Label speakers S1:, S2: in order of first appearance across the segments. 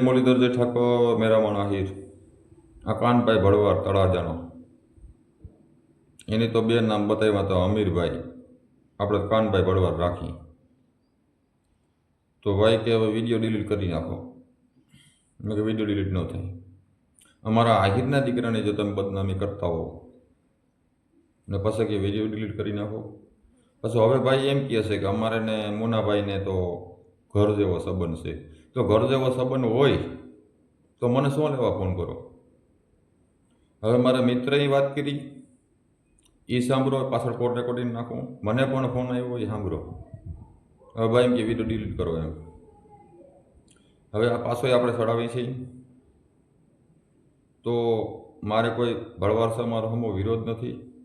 S1: મુરલીધર જે ઠાકોર મેરામણ આહિર. આ કાનભાઈ ભળવાર તળાજાનો. એની તો બે નામ બતાવ્યા તો અમીરભાઈ. આપણે કાનભાઈ ભળવાર રાખી. તો ભાઈ કે હવે વીડિયો ડિલીટ કરી નાખો. મેં કે વીડિયો ડિલીટ ન થાય. અમારા આહિરના દીકરાને જો તમે બદનામી કરતા હો ને પછી કે વીડિયો ડિલીટ કરી નાખો. પછી હવે ભાઈ એમ કહે છે કે અમારે ને મુનાભાઈને તો ઘર જેવો સંબંધ છે. તો ઘર જેવો સંબંધ હોય, તો મને શું લેવા ફોન કરો? હવે મારા મિત્રએ વાત કરી. એ સાંભળો પાછળ કોર્ટ રેકોર્ડિંગ નાખું. મને પણ ફોન આવ્યો એ સાંભળો. હવે ભાઈ એમ કે, વીડિયો ડિલીટ કરો એમ. હવે આ પાછો આપણે ચડાવીએ છીએ તો મારે કોઈ ભળવાર સમારોહમાં વિરોધ નથી.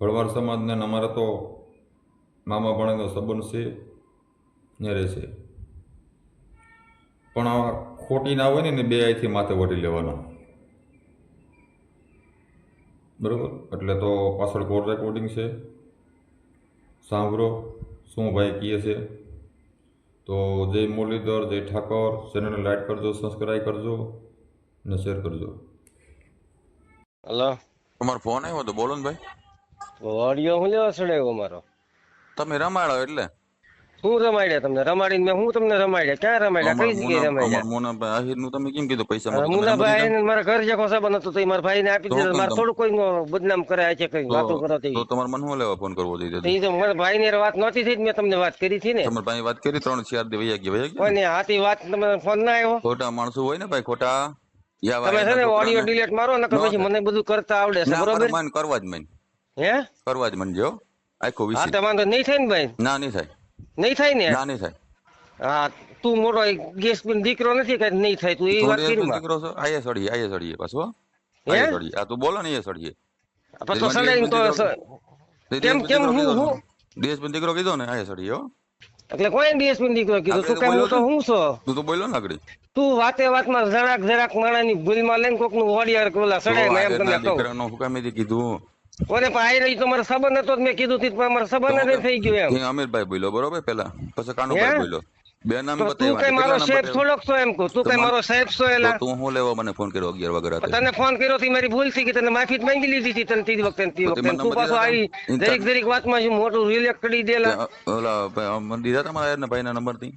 S1: ભળવાર સમાજને અમારે તો મામા ભણેનો સંબંધ છે, ને રહેશે. પણ આ ખોટી ના હોય ને બે આઈથી માથે વળી લેવાનો. બરાબર? એટલે તો પાછળ કોલ રેકોર્ડિંગ છે. સાંભળો શું ભાઈ કહે છે? તો જય મુરલીધર જય ઠાકોર ચેનલને લાઈક કરજો સબસ્ક્રાઈબ કરજો ને શેર કરજો.
S2: હલો.
S3: તમારો ફોન આવ્યો તો બોલો ને ભાઈ.
S2: ઓડિયો હું લેવા ચડાવ્યો મારો?
S3: તમે રમાડો એટલે.
S2: હું રમાડ્યા તમને રમાડીને મેં હું તમને રમાડ્યા? ક્યાં રમાડ્યા? કઈ જગ્યાએ રમાડ્યા.
S3: મોનાભાઈ આહિરનું તમે કેમ કીધું પૈસા
S2: મુન્નાભાઈ ને મારા ઘર જે સંબંધ હતો તો મારા ભાઈને આપી દીધો. મારે થોડું કોઈ બદનામ કરાય છે કઈ વાતો કરો તે.
S3: તો તમારે મને હું લેવા ફોન કરવો જોઈએ
S2: એ તો મારા ભાઈ ને વાત નહોતી થઈ મેં તમને વાત કરી હતી ને.
S3: તમારા ભાઈ વાત કરી ત્રણ ચાર દી વૈયા ગયા વૈયા ગયા?
S2: ને હાથી વાત તમને ફોન ના આવ્યો
S3: ખોટા માણસો હોય ને ભાઈ ખોટા.
S2: તમે છે ને ઓડિયો ડિલીટ મારો ને પછી મને બધું કરતા આવડે છે બરોબર?
S3: મન કરવા જ મન
S2: હે?
S3: કરવા જ મન જો. આખો
S2: હા
S3: વિષય
S2: તો વાંધો નહીં થાય ને ભાઈ?
S3: ના નહીં થાય.
S2: નહીં થાય ને?
S3: ના નહીં થાય.
S2: હા તું મોટો ગેસ દીકરો નથી કઈ નહીં થાય તું એ વાત કરી.
S3: દીકરો છો? આયે સડીએ આયે સડીએ પાછો? આયે સડીએ. આ તું બોલો ને એ સડીએ.
S2: પાછો તો તો કેમ કેમ હું હું?
S3: દેશબંધ દીકરો કીધો ને આયે સડીએ હો.
S2: એટલે કોઈ ડીએસપી દીકરો કીધો? તું
S3: આપણે
S2: તો હું છો?
S3: તું તો બોલ્યો ને આગળ.
S2: તું વાતે વાતમાં જરાક જરાક માણાની ભૂલમાં લઈને કોકનું વડિયાર કોલા સડાય મેં એમ તમને કહું.
S3: દીકરાનો હુકામેથી કીધું?
S2: ઓને પાઈ રહી તો મારો સંબંધ હતો મેં કીધું તીત મારો સંબંધ નથી થઈ ગયો એમ.
S3: અમીરભાઈ બોલ્યો બરોબર પેલા? પછી કાનુભાઈ બોલ્યો. બે નામ
S2: બતાવ્યા તું કઈ મારો સાહેબ થોડોક છો એમ કો તું કઈ મારો સાહેબ છો એલા?
S3: તું હું લેવા મને ફોન કર્યો અગિયાર વાગે રાતે
S2: તને ફોન કર્યો થી મારી ભૂલ થઈ ગઈ તને માફી માંગી લીધી હતી તને તીજ વખતે તી વખતે
S3: તું
S2: પાછો આવી દરેક દરેક વાતમાં શું મોટું રિલેક્ટ કરી દેલા.
S3: ઓલા ભાઈ, મને દીધા તમારા યાર ભાઈ ના નંબરથી?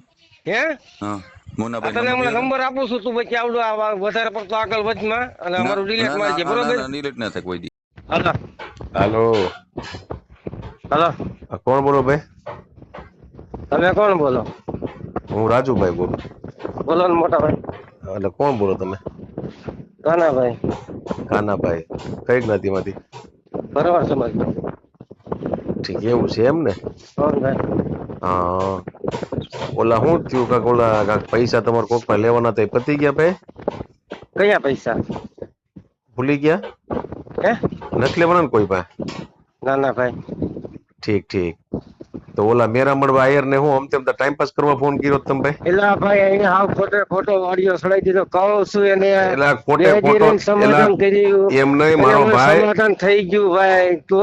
S2: હે?
S3: હા મુનાભાઈ
S2: તને હમણાં નંબર આપું છું તું પછી આવડું આ વધારે પડતો આગળ વધમાં અને અમારું ડિલેટ મારજે બરોબર?
S3: ડિલીટ ના થાય કોઈ
S2: હાલો
S4: હાલો
S2: હાલો
S4: કોણ બોલો ભાઈ?
S2: તમે કોણ બોલો?
S4: હું રાજુભાઈ બોલું.
S2: બોલો ને મોટા ભાઈ.
S4: એટલે કોણ બોલો તમે?
S2: કાનાભાઈ.
S4: કાનાભાઈ. કઈ જ્ઞાતિમાંથી
S2: બરાબર સમાજ.
S4: ઠીક એવું છે એમ ને? હા. ઓલા શું થયું કાક? ઓલા કાક પૈસા તમારે કોક પાસે લેવાના હતા એ પતી ગયા ભાઈ?
S2: કયા પૈસા?
S4: ભૂલી ગયા?
S2: હે?
S4: નથી લેવાના ને કોઈ પાસે
S2: ના ના ભાઈ.
S4: ઠીક ઠીક. તો ઓલા મેરામણ આયર ને હું આમ તેમ ટાઈમ પાસ કરવા ફોન કર્યો તમે ભાઈ.
S2: એલા ભાઈ અહીં હાવ ખોટે ખોટો ઓડિયો સડાઈ દીધો. કહું છું એને.
S4: એલા ખોટે ખોટો
S2: સમાધાન કર્યું.
S4: એમ નહીં મારો ભાઈ.
S2: સમાધાન થઈ ગયું ભાઈ. તો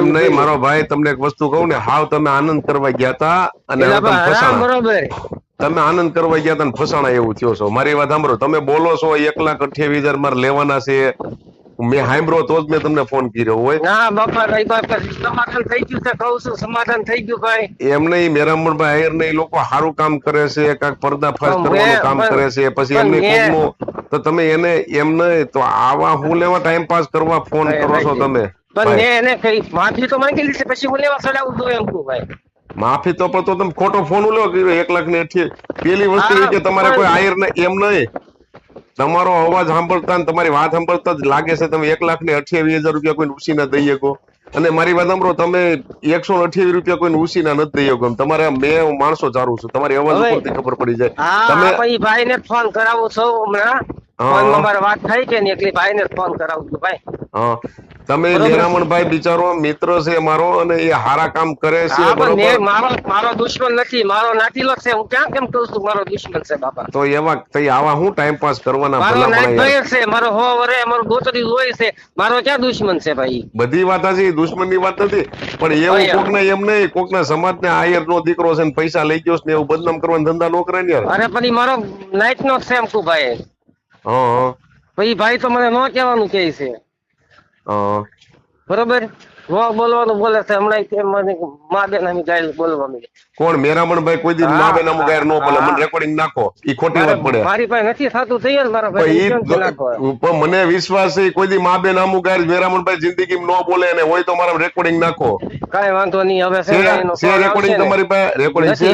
S4: એમ નહીં મારો ભાઈ તમને એક વસ્તુ કહું ને હાવ તમે આનંદ કરવા ગયા તા અને
S2: બરોબર.
S4: તમે આનંદ કરવા ગયા તા ફસાણા એવું થયો છો. મારી વાત સાંભળો. તમે બોલો છો એક લાખ અઠ્યાવીસ હજાર મારે લેવાના છે. મેં સાંભળ્યો તો જ મેં તમને ફોન કર્યો હોય.
S2: ના બાપા સમાધાન થઈ ગયું છે કહું છું સમાધાન થઈ ગયું ભાઈ.
S4: એમ નહીં મેરામણભાઈ આયર ને લોકો સારું કામ કરે છે કાંઈક પર્દાફાશ કરવાનું કામ કરે છે પછી એમની
S2: મેં-
S4: તો તમે એને એમ નહીં તો આવા હું લેવા ટાઈમ પાસ કરવા ફોન કરો છો તમે?
S2: પણ એને કઈ માફી તો માંગી લીધી પછી હું લેવા ચડાવું તો એમ કહું ભાઈ.
S4: માફી તો પણ તો તમે ખોટો ફોન ઉલ્યો કર્યો એક લાખ ને અઠ્યાવીસ પેલી વસ્તુ કે તમારે કોઈ આયર ને એમ નહીં. તમારો અવાજ સાંભળતા તમારી વાત સાંભળતા જ લાગે છે. તમે એક લાખ ને અઠ્યાવીસ હજાર રૂપિયા કોઈને ઉછીના દઈ શકો. અને મારી વાત સાંભળો તમે એકસો અઠ્યાવીસ રૂપિયા કોઈને ઉછીના નથી દઈ શકો. તમારે મેં માણસો ચારું છું. તમારી અવાજ ઉપરથી ખબર પડી જાય. તમે
S2: ભાઈ ને ફોન કરાવું છું હમણાં.
S4: હા.
S2: ફોનમાં વાત થઈ કે ને એટલે ભાઈ ને ફોન કરાવું છું ભાઈ.
S4: હા. તમે નિરામણભાઈ બિચારો મિત્ર છે મારો અને એ હારા કામ કરે છે બરોબર?
S2: મારો મારો દુશ્મન નથી મારો નાતીલો છે હું ક્યાં કેમ કહું છું મારો દુશ્મન છે બાપા?
S4: તો એવા તઈ આવા હું ટાઈમ પાસ કરવાના
S2: મારો નાઈટ છે મારો હો વરે મારો ગોતરી હોય છે મારો ક્યાં દુશ્મન છે ભાઈ?
S4: બધી વાત છે દુશ્મનની વાત નથી પણ એવું
S2: હા, યાર.
S4: કોકને એમ નહીં કોકના સમાજને આયર નો દીકરો છે ને પૈસા લઈ ગયો છે ને એવું બદનામ કરવાનો ધંધા નો કરે ને
S2: અરે પણ મારો નાઈટ નો છે એમ કુ ભાઈ.
S4: હા
S2: ભાઈ ભાઈ તો મને ન કહેવાનું કહે છે. બરોબર? નો બોલવાનું બોલે છે હમણાં મા બેન અમે ગાય બોલવા માંડી
S4: કોણ? મેરામણભાઈ કોઈ દી મા બેન ગાયર નો બોલે. મને રેકોર્ડિંગ નાખો. ઈ ખોટી વાત પડે.
S2: મારી પાસે નથી થતું થઈ ને મારા ભાઈ?
S4: પણ મને વિશ્વાસ છે કોઈ દી મા બેન અમુક ગાયર મેરામણભાઈ જિંદગી નો બોલે અને હોય તો મારા રેકોર્ડિંગ નાખો.
S2: કાઈ વાંધો નહીં હવે છે
S4: રેકોર્ડિંગ તમારી પાસે? રેકોર્ડિંગ છે?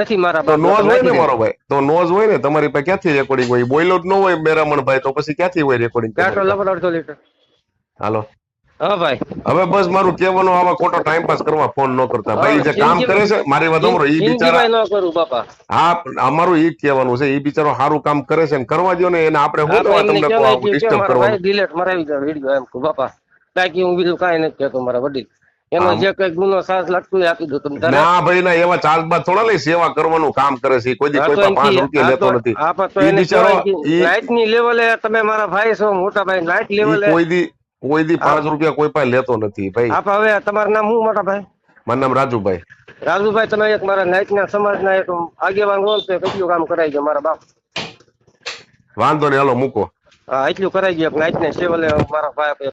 S2: નથી મારા પાસે
S4: નોઝ હોય ને મારો ભાઈ? તો નોઝ હોય ને તમારી પાસે ક્યાંથી રેકોર્ડિંગ હોય? બોઈલર ન હોય મેરામણભાઈ તો પછી ક્યાંથી હોય રેકોર્ડિંગ
S2: પેટ્રોલ લબડ અડધો લીટર.
S4: હાલો.
S2: હા ભાઈ.
S4: હવે બસ મારું કહેવાનું આવા ખોટો ટાઈમ પાસ કરવા ફોન ન કરતા. ભાઈ જે કામ કરે છે મારી વાત સાંભળો ઈ બિચારા
S2: ન કરું બાપા?
S4: હા અમારું ઈ કહેવાનું છે ઈ બિચારો સારું કામ કરે છે ને કરવા દો ને એને આપણે
S2: હું તો
S4: તમને
S2: કહેવાય
S4: ડિસ્ટર્બ કરવાનું.
S2: delete મરાવી દો વિડિયો એમ કહું બાપા. બાકી હું બીજું કાઈ નથી કહેતો મારા વડીલ. એનો જે કઈ ગુનો સાસ લાગતું આપી દો તમે
S4: ના ભાઈ ના એવા ચાલબાજ થોડા લઈ સેવા કરવાનું કામ કરે છે કોઈ કોઈ પાંચ રૂપિયા લેતો નથી.
S2: લાઇટની લેવલે તમે મારા ભાઈ છો મોટા ભાઈ લાઇટ લેવલે
S4: કોઈ દી કોઈ દી પાંચ રૂપિયા કોઈ પાસે લેતો નથી ભાઈ.
S2: આપ હવે તમારું નામ શું મોટા ભાઈ?
S4: મારું નામ રાજુભાઈ.
S2: રાજુભાઈ તમે એક મારા નાઈટ ના સમાજ ના એક આગેવાન રોલ છે કેટલું કામ કરાઈ ગયો મારા બાપ?
S4: વાંધો નહીં હાલો મૂકો.
S2: હા એટલું કરાઈ ગયો નાઈટ ને સેવલે મારા ભાઈ